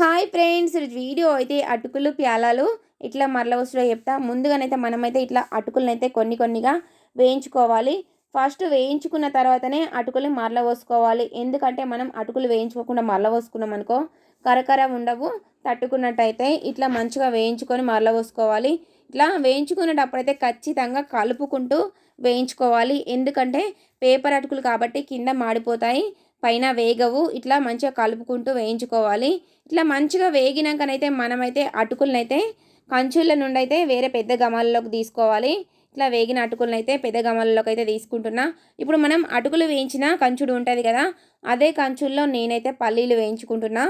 Hi friends video అయితే అటుకులు ప్యాలాలు ఇట్లా మరల వస్తుందో చెప్తా. ముందుగానైతే మనమైతే ఇట్లా అటుకులను అయితే కొన్ని కొన్నిగా వేయించుకోవాలి. ఫస్ట్ వేయించుకున్న తర్వాతనే అటుకులు మరల పోసుకోవాలి. ఎందుకంటే మనం అటుకులు వేయించుకోకుండా మరల పోసుకున్నాం అనుకో కరకర ఉండవు. తట్టుకున్నట్టయితే ఇట్లా మంచిగా వేయించుకొని మరల పోసుకోవాలి. ఇట్లా వేయించుకునేటప్పుడైతే ఖచ్చితంగా కలుపుకుంటూ వేయించుకోవాలి. ఎందుకంటే పేపర్ అటుకులు కాబట్టి కింద మాడిపోతాయి. పైన వేగవు. ఇట్లా మంచిగా కలుపుకుంటూ వేయించుకోవాలి. ఇట్లా మంచిగా వేగినాకనైతే మనమైతే అటుకులనైతే కంచుల నుండి అయితే వేరే పెద్ద గమాలలోకి తీసుకోవాలి. ఇట్లా వేగిన అటుకులను అయితే పెద్ద గమలలోకి అయితే తీసుకుంటున్నా. ఇప్పుడు మనం అటుకులు వేయించిన కంచుడు ఉంటుంది కదా అదే కంచుల్లో నేనైతే పల్లీలు వేయించుకుంటున్నా.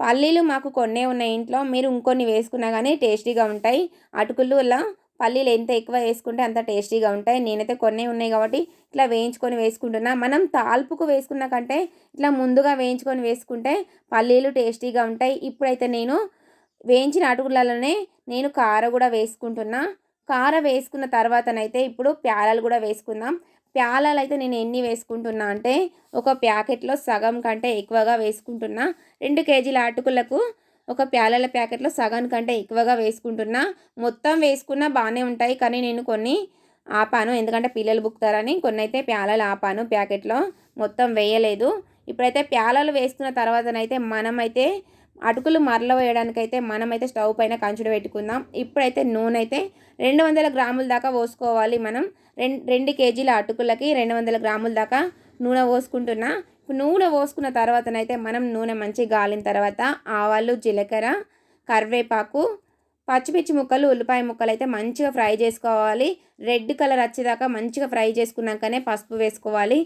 పల్లీలు మాకు కొన్నే ఉన్నాయి ఇంట్లో. మీరు ఇంకొన్ని వేసుకున్నా కానీ టేస్టీగా ఉంటాయి. అటుకులు అలా పల్లీలు ఎంత ఎక్కువ వేసుకుంటే అంత టేస్టీగా ఉంటాయి. నేనైతే కొన్ని ఉన్నాయి కాబట్టి ఇట్లా వేయించుకొని వేసుకుంటున్నా. మనం తాల్పుకు వేసుకున్న కంటే ఇట్లా ముందుగా వేయించుకొని వేసుకుంటే పల్లీలు టేస్టీగా ఉంటాయి. ఇప్పుడైతే నేను వేయించిన అటుకులలోనే నేను కార కూడా వేసుకుంటున్నా. కార వేసుకున్న తర్వాతనైతే ఇప్పుడు ప్యాలలు కూడా వేసుకుందాం. ప్యాలలు అయితే నేను ఎన్ని వేసుకుంటున్నా అంటే ఒక ప్యాకెట్లో సగం కంటే ఎక్కువగా వేసుకుంటున్నా. రెండు కేజీల అటుకులకు ఒక ప్యాలల ప్యాకెట్లో సగం కంటే ఎక్కువగా వేసుకుంటున్నా. మొత్తం వేసుకున్నా బాగానే ఉంటాయి. కానీ నేను కొన్ని ఆపాను. ఎందుకంటే పిల్లలు బుక్తారని కొన్ని అయితే ప్యాలలు ఆపాను ప్యాకెట్లో. మొత్తం వేయలేదు. ఇప్పుడైతే ప్యాలలు వేసుకున్న తర్వాతనైతే మనమైతే అటుకులు మరల వేయడానికైతే మనమైతే స్టవ్ పైన కంచుడు పెట్టుకుందాం. ఇప్పుడైతే నూనె అయితే రెండు వందల గ్రాముల దాకా పోసుకోవాలి మనం. రెండు రెండు కేజీల అటుకులకి రెండు వందల గ్రాముల దాకా నూనె పోసుకుంటున్నా. నూనె పోసుకున్న తర్వాతనైతే మనం నూనె మంచిగా గాలిన తర్వాత ఆవాలు జీలకర్ర కరివేపాకు పచ్చిమిర్చి ముక్కలు ఉల్లిపాయ ముక్కలు అయితే మంచిగా ఫ్రై చేసుకోవాలి. రెడ్ కలర్ వచ్చేదాకా మంచిగా ఫ్రై చేసుకున్నాకనే పసుపు వేసుకోవాలి.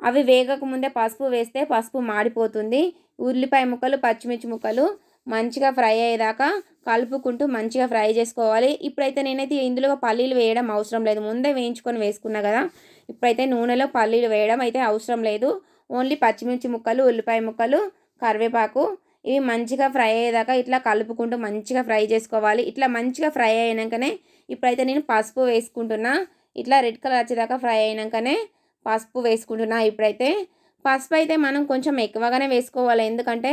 అవి వేగక ముందే పసుపు వేస్తే పసుపు మాడిపోతుంది. ఉల్లిపాయ ముక్కలు పచ్చిమిర్చి ముక్కలు మంచిగా ఫ్రై అయ్యేదాకా కలుపుకుంటూ మంచిగా ఫ్రై చేసుకోవాలి. ఇప్పుడైతే నేనైతే ఇందులో పల్లీలు వేయడం అవసరం లేదు. ముందే వేయించుకొని వేసుకున్నా కదా ఇప్పుడైతే నూనెలో పల్లీలు వేయడం అయితే అవసరం లేదు. ఓన్లీ పచ్చిమిర్చి ముక్కలు ఉల్లిపాయ ముక్కలు కరివేపాకు. ఇవి మంచిగా ఫ్రై అయ్యేదాకా ఇట్లా కలుపుకుంటూ మంచిగా ఫ్రై చేసుకోవాలి. ఇట్లా మంచిగా ఫ్రై అయినాకనే ఇప్పుడైతే నేను పసుపు వేసుకుంటున్నా. ఇట్లా రెడ్ కలర్ వచ్చేదాకా ఫ్రై అయినాకనే పసుపు వేసుకుంటున్నా ఇప్పుడైతే. పసుపు అయితే మనం కొంచెం ఎక్కువగానే వేసుకోవాలి. ఎందుకంటే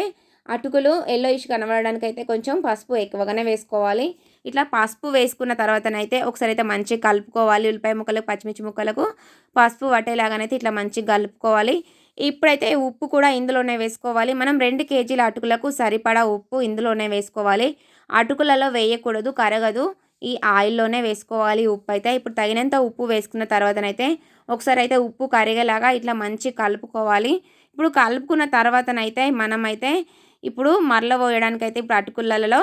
అటుకులు ఎల్లో ఇష్ కనబడడానికి అయితే కొంచెం పసుపు ఎక్కువగానే వేసుకోవాలి. ఇట్లా పసుపు వేసుకున్న తర్వాతనైతే ఒకసారి అయితే మంచిగా కలుపుకోవాలి. ఉల్లిపాయ ముక్కలకు పచ్చిమిర్చి ముక్కలకు పసుపు పట్టేలాగానైతే ఇట్లా మంచిగా కలుపుకోవాలి. ఇప్పుడైతే ఉప్పు కూడా ఇందులోనే వేసుకోవాలి. మనం రెండు కేజీల అటుకులకు సరిపడా ఉప్పు ఇందులోనే వేసుకోవాలి. అటుకులలో వేయకూడదు కరగదు. ఈ ఆయిల్లోనే వేసుకోవాలి ఉప్పు అయితే ఇప్పుడు తగినంత ఉప్పు వేసుకున్న తర్వాతనైతే ఒకసారి అయితే ఉప్పు కరిగేలాగా ఇట్లా మంచి కలుపుకోవాలి. ఇప్పుడు కలుపుకున్న తర్వాతనైతే మనమైతే ఇప్పుడు మరల పోయడానికి అయితే ఇప్పుడు అటుకులలో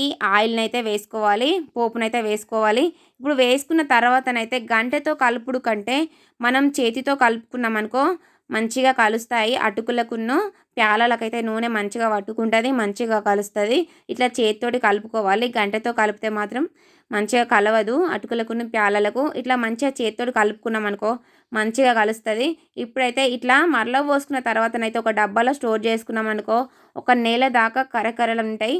ఈ ఆయిల్ని అయితే వేసుకోవాలి. పోపునైతే వేసుకోవాలి. ఇప్పుడు వేసుకున్న తర్వాతనైతే గంటతో కలుపుడు కంటే మనం చేతితో కలుపుకున్నాం అనుకో మంచిగా కలుస్తాయి. అటుకులకును ప్యాలలకైతే నూనె మంచిగా పట్టుకుంటుంది మంచిగా కలుస్తుంది. ఇట్లా చేతితోటి కలుపుకోవాలి. గంటతో కలిపితే మాత్రం మంచిగా కలవదు. అటుకులకును ప్యాలలకు ఇట్లా మంచిగా చేతితోటి కలుపుకున్నాం అనుకో మంచిగా కలుస్తుంది. ఇప్పుడైతే ఇట్లా మరల పోసుకున్న తర్వాతనైతే ఒక డబ్బాలో స్టోర్ చేసుకున్నాం అనుకో ఒక నెల దాకా కరకరలు ఉంటాయి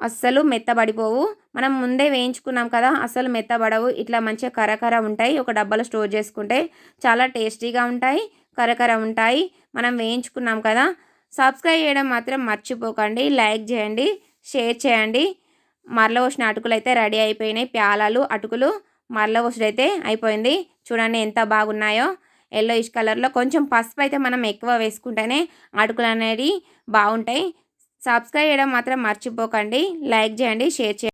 అస్సలు మెత్తబడిపోవు. మనం ముందే వేయించుకున్నాం కదా అస్సలు మెత్తబడవు. ఇట్లా మంచిగా కరకర ఉంటాయి. ఒక డబ్బాలో స్టోర్ చేసుకుంటే చాలా టేస్టీగా ఉంటాయి. కరకర ఉంటాయి. మనం వేయించుకున్నాం కదా. సబ్స్క్రైబ్ చేయడం మాత్రం మర్చిపోకండి. లైక్ చేయండి. షేర్ చేయండి. మరల వచ్చిన అటుకులు అయితే రెడీ అయిపోయినాయి. ప్యాలాలు అటుకులు మరల పోసుడు అయితే అయిపోయింది. చూడండి ఎంత బాగున్నాయో. ఎల్లో ఇష్ కలర్లో కొంచెం పసుపు అయితే మనం ఎక్కువ వేసుకుంటేనే అటుకులు అనేవి బాగుంటాయి. సబ్స్క్రైబ్ చేయడం మాత్రం మర్చిపోకండి. లైక్ చేయండి. షేర్ చేయండి.